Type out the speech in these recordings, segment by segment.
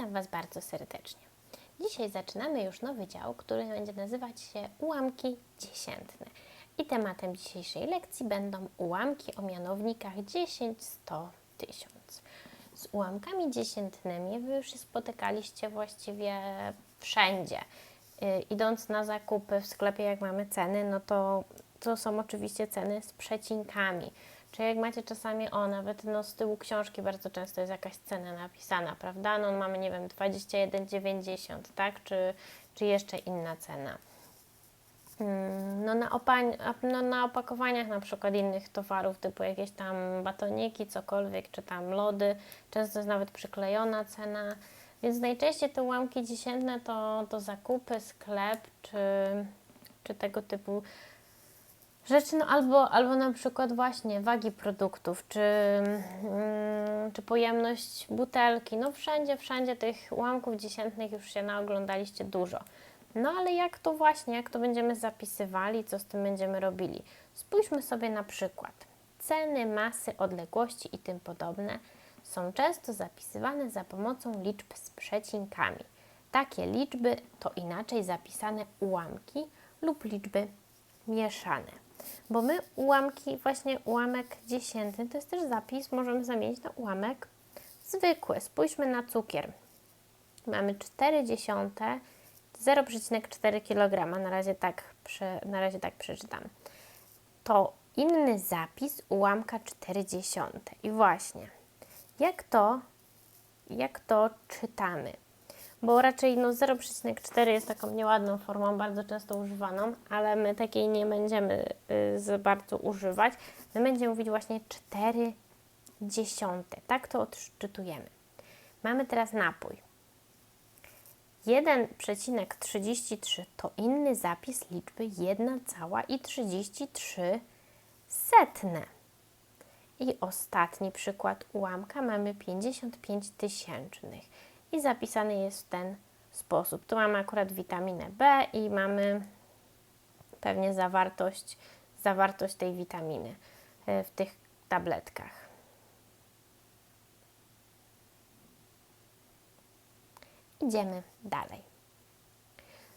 Witam Was bardzo serdecznie. Dzisiaj zaczynamy już nowy dział, który będzie nazywać się ułamki dziesiętne. I tematem dzisiejszej lekcji będą ułamki o mianownikach 10, 100, 1000. Z ułamkami dziesiętnymi Wy już się spotykaliście właściwie wszędzie. Y, idąc na zakupy w sklepie, jak mamy ceny, no to to są oczywiście ceny z przecinkami. Czy jak macie czasami, o nawet no, z tyłu książki bardzo często jest jakaś cena napisana, prawda? No mamy, nie wiem, 21,90, tak? Czy, czy jeszcze inna cena. Mm, No na, opań, no na opakowaniach na przykład innych towarów, typu jakieś tam batoniki, cokolwiek, czy tam lody, często jest nawet przyklejona cena. Więc najczęściej te ułamki dziesiętne to, to zakupy, sklep, czy, czy tego typu rzeczy, no albo, albo na przykład właśnie wagi produktów, czy, mm, czy pojemność butelki. No wszędzie, wszędzie tych ułamków dziesiętnych już się naoglądaliście dużo. No ale jak to właśnie, jak to będziemy zapisywali, co z tym będziemy robili? Spójrzmy sobie na przykład. Ceny, masy, odległości i tym podobne są często zapisywane za pomocą liczb z przecinkami. Takie liczby to inaczej zapisane ułamki lub liczby mieszane. Bo my ułamki, właśnie ułamek dziesiętny, to jest też zapis, możemy zamienić na ułamek zwykły. Spójrzmy na cukier. Mamy 4 dziesiąte, 0,4 kg. Na razie tak, na razie tak przeczytam. To inny zapis ułamka 40. I właśnie, jak to, jak to czytamy? Bo raczej no 0,4 jest taką nieładną formą, bardzo często używaną, ale my takiej nie będziemy y, za bardzo używać. My będziemy mówić właśnie 4 dziesiąte. Tak to odczytujemy. Mamy teraz napój. 1,33 to inny zapis liczby 1,33 setne. I ostatni przykład ułamka mamy 55 tysięcznych i zapisany jest w ten sposób. Tu mamy akurat witaminę B i mamy pewnie zawartość, zawartość tej witaminy e, w tych tabletkach. Idziemy dalej.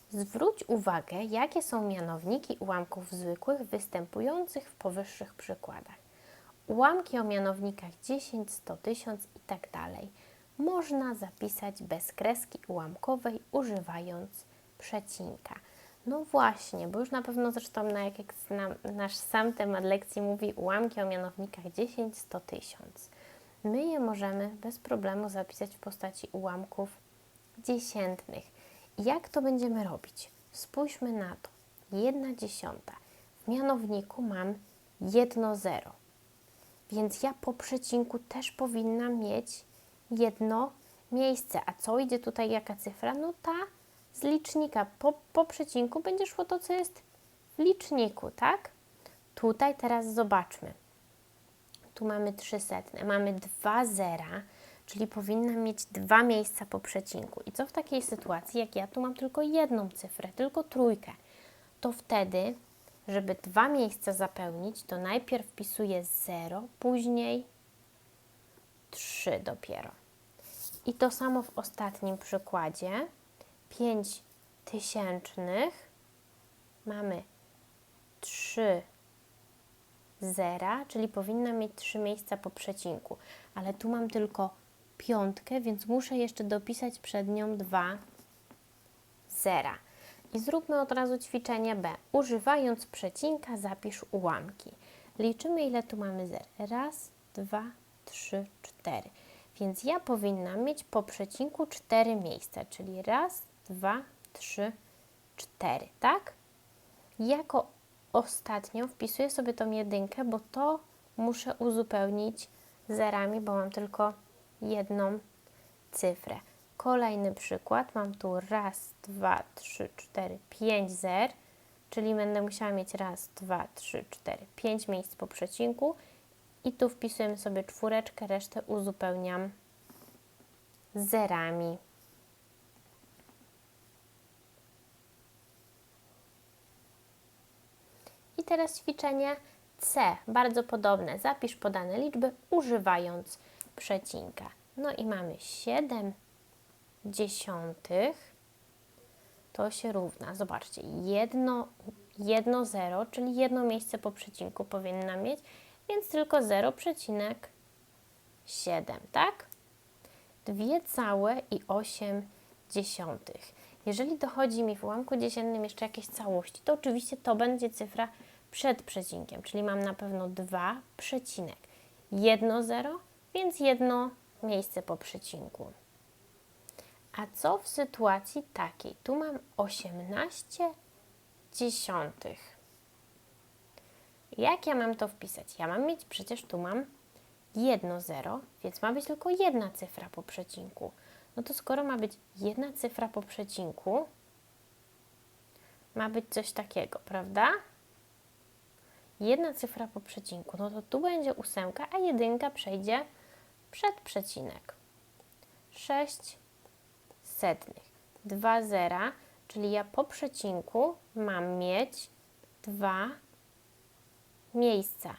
Zwróć uwagę, jakie są mianowniki ułamków zwykłych występujących w powyższych przykładach. Ułamki o mianownikach 10, 100, 1000 i tak dalej można zapisać bez kreski ułamkowej używając przecinka. No właśnie, bo już na pewno zresztą na jak, jak nam, nasz sam temat lekcji mówi ułamki o mianownikach 10, 100, 1000. My je możemy bez problemu zapisać w postaci ułamków dziesiętnych. Jak to będziemy robić? Spójrzmy na to. Jedna dziesiąta. W mianowniku mam jedno zero. Więc ja po przecinku też powinnam mieć jedno miejsce. A co idzie tutaj, jaka cyfra? No ta z licznika. Po, po przecinku będzie szło to, co jest w liczniku, tak? Tutaj teraz zobaczmy. Tu mamy trzy setne, mamy dwa zera, czyli powinnam mieć dwa miejsca po przecinku. I co w takiej sytuacji, jak ja tu mam tylko jedną cyfrę, tylko trójkę, to wtedy, żeby dwa miejsca zapełnić, to najpierw wpisuję 0, później 3 dopiero. I to samo w ostatnim przykładzie. 5 tysięcznych mamy 3 zera, czyli powinna mieć 3 miejsca po przecinku. Ale tu mam tylko piątkę, więc muszę jeszcze dopisać przed nią 2 zera. I zróbmy od razu ćwiczenie B. Używając przecinka zapisz ułamki. Liczymy ile tu mamy zer. Raz, dwa, trzy, cztery. Więc ja powinnam mieć po przecinku cztery miejsca, czyli raz, dwa, trzy, cztery, tak? Jako ostatnią wpisuję sobie tą jedynkę, bo to muszę uzupełnić zerami, bo mam tylko jedną cyfrę. Kolejny przykład, mam tu raz, dwa, trzy, cztery, pięć zer, czyli będę musiała mieć raz, dwa, trzy, cztery, pięć miejsc po przecinku i tu wpisujemy sobie czwóreczkę, resztę uzupełniam zerami. I teraz ćwiczenie C, bardzo podobne. Zapisz podane liczby używając przecinka. No i mamy 7 dziesiątych to się równa, zobaczcie, jedno, jedno zero, czyli jedno miejsce po przecinku powinna mieć, więc tylko 0,7, tak? 2,8 dziesiątych. Jeżeli dochodzi mi w ułamku dziesiętnym jeszcze jakieś całości, to oczywiście to będzie cyfra przed przecinkiem, czyli mam na pewno 2 przecinek. Jedno zero, więc jedno miejsce po przecinku. A co w sytuacji takiej? Tu mam 18 dziesiątych. Jak ja mam to wpisać? Ja mam mieć, przecież tu mam jedno zero, więc ma być tylko jedna cyfra po przecinku. No to skoro ma być jedna cyfra po przecinku, ma być coś takiego, prawda? Jedna cyfra po przecinku, no to tu będzie ósemka, a jedynka przejdzie przed przecinek. 6 setnych. 2 zera, czyli ja po przecinku mam mieć dwa miejsca,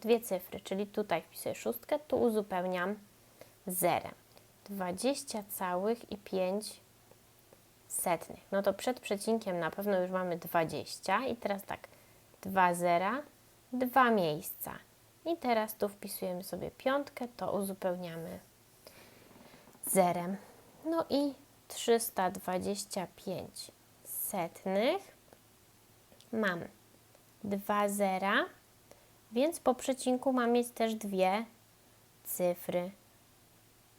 dwie cyfry, czyli tutaj wpisuję szóstkę, tu uzupełniam zerem. 20 całych i 5 setnych. No to przed przecinkiem na pewno już mamy 20 i teraz tak, 2 zera, dwa miejsca. I teraz tu wpisujemy sobie piątkę, to uzupełniamy zerem. No i 325 setnych. Mam 2 zera, więc po przecinku mam mieć też dwie cyfry,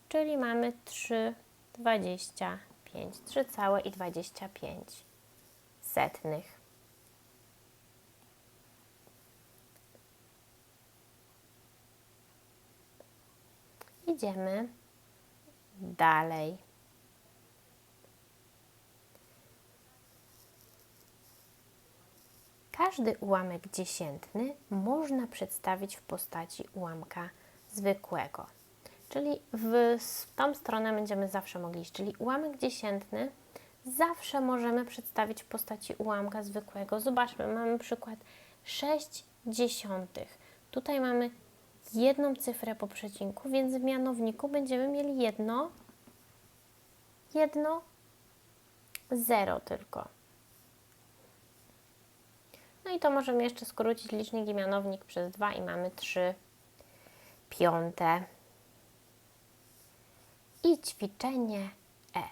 czyli mamy 3,25, 3,25 setnych. Idziemy dalej. Każdy ułamek dziesiętny można przedstawić w postaci ułamka zwykłego. Czyli w tą stronę będziemy zawsze mogli iść. Czyli ułamek dziesiętny zawsze możemy przedstawić w postaci ułamka zwykłego. Zobaczmy, mamy przykład 6 dziesiątych. Tutaj mamy jedną cyfrę po przecinku, więc w mianowniku będziemy mieli jedno, jedno, zero tylko. No i to możemy jeszcze skrócić licznik i mianownik przez 2 i mamy 3 piąte. I ćwiczenie E.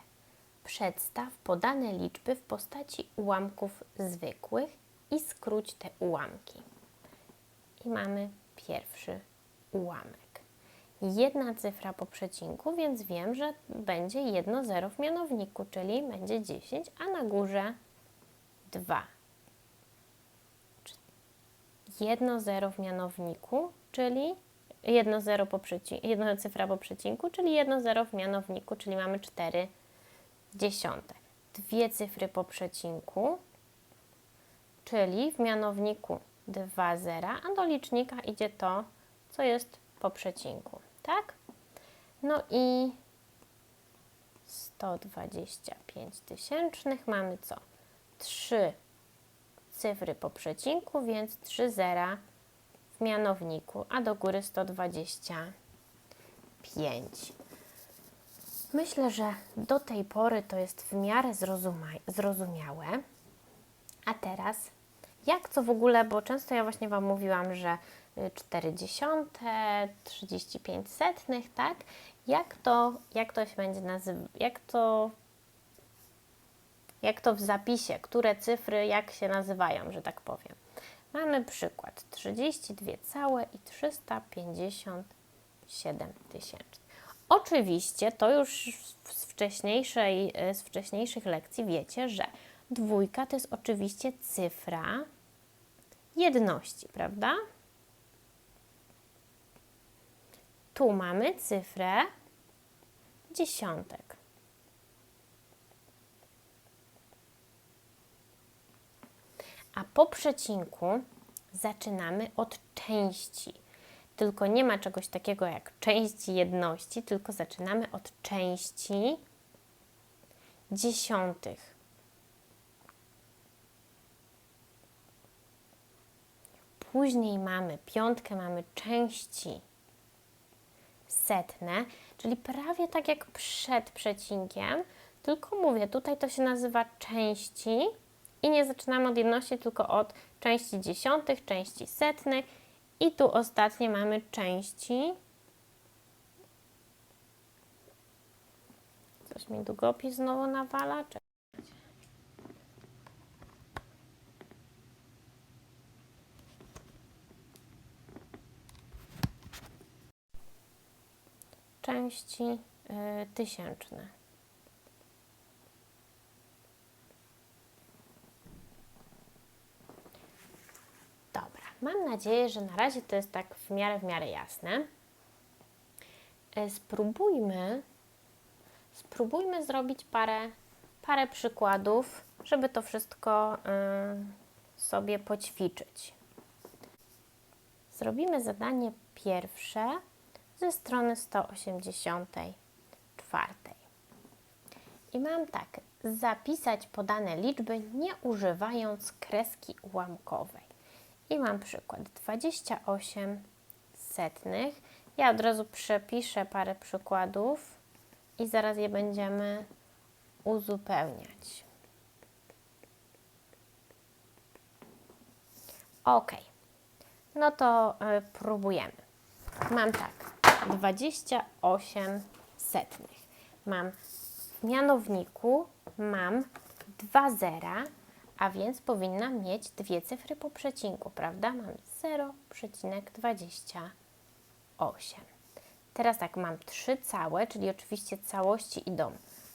Przedstaw podane liczby w postaci ułamków zwykłych i skróć te ułamki. I mamy pierwszy ułamek. Jedna cyfra po przecinku, więc wiem, że będzie jedno zero w mianowniku, czyli będzie 10, a na górze 2 jedno zero w mianowniku, czyli jedno zero po przecinku, jedna cyfra po przecinku, czyli jedno zero w mianowniku, czyli mamy 4 dziesiąte. Dwie cyfry po przecinku, czyli w mianowniku 2 zera, a do licznika idzie to, co jest po przecinku, tak? No i 125 tysięcznych mamy co? 3 cyfry po przecinku, więc 3 zera w mianowniku, a do góry 125. Myślę, że do tej pory to jest w miarę zrozumiałe. A teraz, jak co w ogóle, bo często ja właśnie Wam mówiłam, że 40, 35 setnych, tak? Jak to, jak to się będzie nazywać, jak to jak to w zapisie, które cyfry jak się nazywają, że tak powiem. Mamy przykład 32 całe i 357 tysięcy. Oczywiście to już z, wcześniejszej, z wcześniejszych lekcji wiecie, że dwójka to jest oczywiście cyfra jedności, prawda? Tu mamy cyfrę dziesiątek. A po przecinku zaczynamy od części. Tylko nie ma czegoś takiego jak części jedności, tylko zaczynamy od części dziesiątych. Później mamy piątkę, mamy części setne, czyli prawie tak jak przed przecinkiem, tylko mówię, tutaj to się nazywa części i nie zaczynamy od jedności, tylko od części dziesiątych, części setnych i tu ostatnie mamy części. Coś mi długopis znowu nawala? Części y, tysięczne. Mam nadzieję, że na razie to jest tak w miarę, w miarę jasne. E, Spróbujmy, spróbujmy zrobić parę, parę przykładów, żeby to wszystko y, sobie poćwiczyć. Zrobimy zadanie pierwsze ze strony 184. I mam tak, zapisać podane liczby nie używając kreski ułamkowej. I mam przykład 28 setnych. Ja od razu przepiszę parę przykładów i zaraz je będziemy uzupełniać. Ok, no to y, próbujemy. Mam tak, 28 setnych. Mam w mianowniku mam dwa zera, a więc powinnam mieć dwie cyfry po przecinku, prawda? Mam 0,28. Teraz tak, mam trzy całe, czyli oczywiście całości idą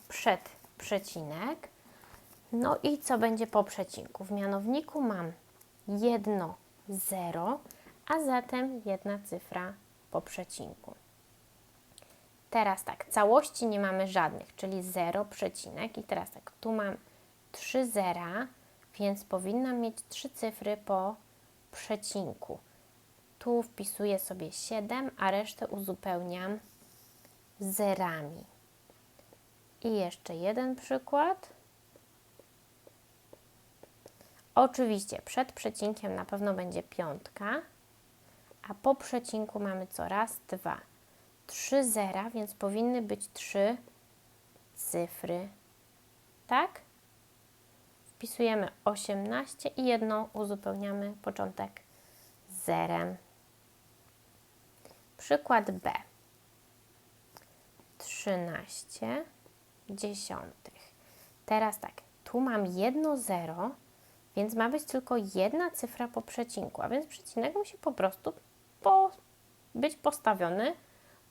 przed przecinek. No i co będzie po przecinku? W mianowniku mam jedno zero, a zatem jedna cyfra po przecinku. Teraz tak, całości nie mamy żadnych, czyli 0 przecinek. I teraz tak, tu mam 3 zera, więc powinnam mieć 3 cyfry po przecinku. Tu wpisuję sobie 7, a resztę uzupełniam zerami. I jeszcze jeden przykład. Oczywiście przed przecinkiem na pewno będzie piątka, a po przecinku mamy co raz dwa. Trzy zera, więc powinny być trzy cyfry. Tak? Wpisujemy 18 i jedno uzupełniamy początek zerem. Przykład B. 13 dziesiątych. Teraz tak, tu mam jedno zero, więc ma być tylko jedna cyfra po przecinku, a więc przecinek musi po prostu po, być postawiony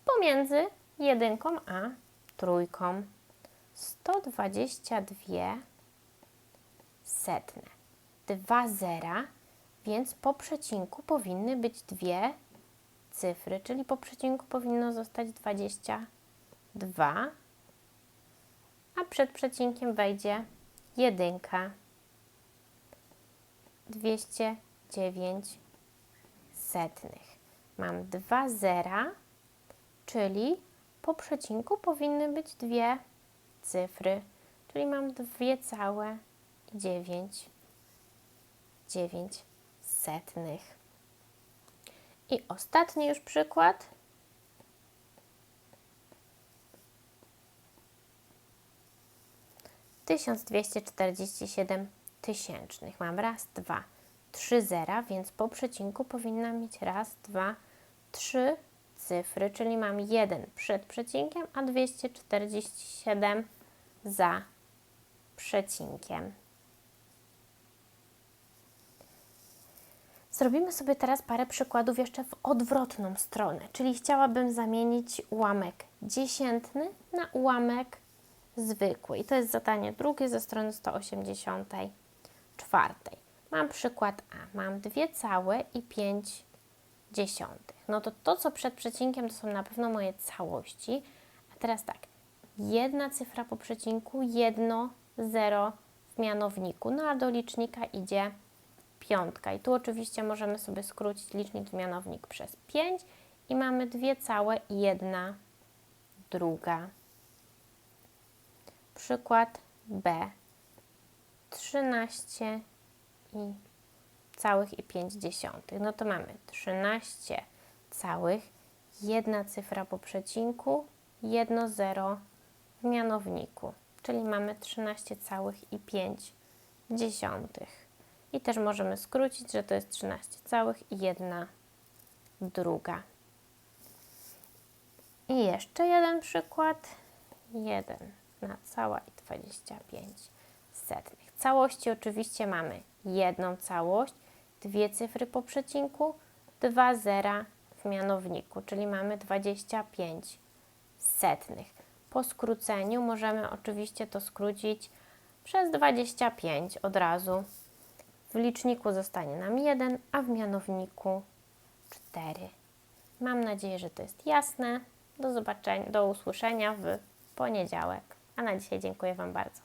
pomiędzy jedynką a trójką. 122 setne. Dwa zera, więc po przecinku powinny być dwie cyfry, czyli po przecinku powinno zostać 22, a przed przecinkiem wejdzie jedynka. 209 setnych. Mam dwa zera, czyli po przecinku powinny być dwie cyfry, czyli mam dwie całe dziewięć, dziewięć setnych. I ostatni już przykład. Tysiąc dwieście czterdzieści siedem tysięcznych. Mam raz, dwa, trzy zera, więc po przecinku powinnam mieć raz, dwa, trzy cyfry, czyli mam 1 przed przecinkiem, a 247 za przecinkiem. Zrobimy sobie teraz parę przykładów jeszcze w odwrotną stronę, czyli chciałabym zamienić ułamek dziesiętny na ułamek zwykły. I to jest zadanie drugie ze strony 184. Mam przykład A. Mam dwie całe i 5 dziesiątych. No to to, co przed przecinkiem, to są na pewno moje całości. A teraz tak, jedna cyfra po przecinku, jedno, zero w mianowniku. No a do licznika idzie piątka. I tu oczywiście możemy sobie skrócić licznik i mianownik przez 5 i mamy dwie całe i jedna druga. Przykład B. 13 i całych i 5 dziesiątych. No to mamy 13 całych, jedna cyfra po przecinku jedno zero w mianowniku, czyli mamy 13,5 dziesiątych. I też możemy skrócić, że to jest 13,1 druga. I jeszcze jeden przykład. 1 na cała i 25 setnych. Całości oczywiście mamy jedną całość, dwie cyfry po przecinku, dwa zera w mianowniku, czyli mamy 25 setnych. Po skróceniu możemy oczywiście to skrócić przez 25 od razu. W liczniku zostanie nam 1, a w mianowniku 4. Mam nadzieję, że to jest jasne. Do zobaczenia, do usłyszenia w poniedziałek. A na dzisiaj dziękuję Wam bardzo.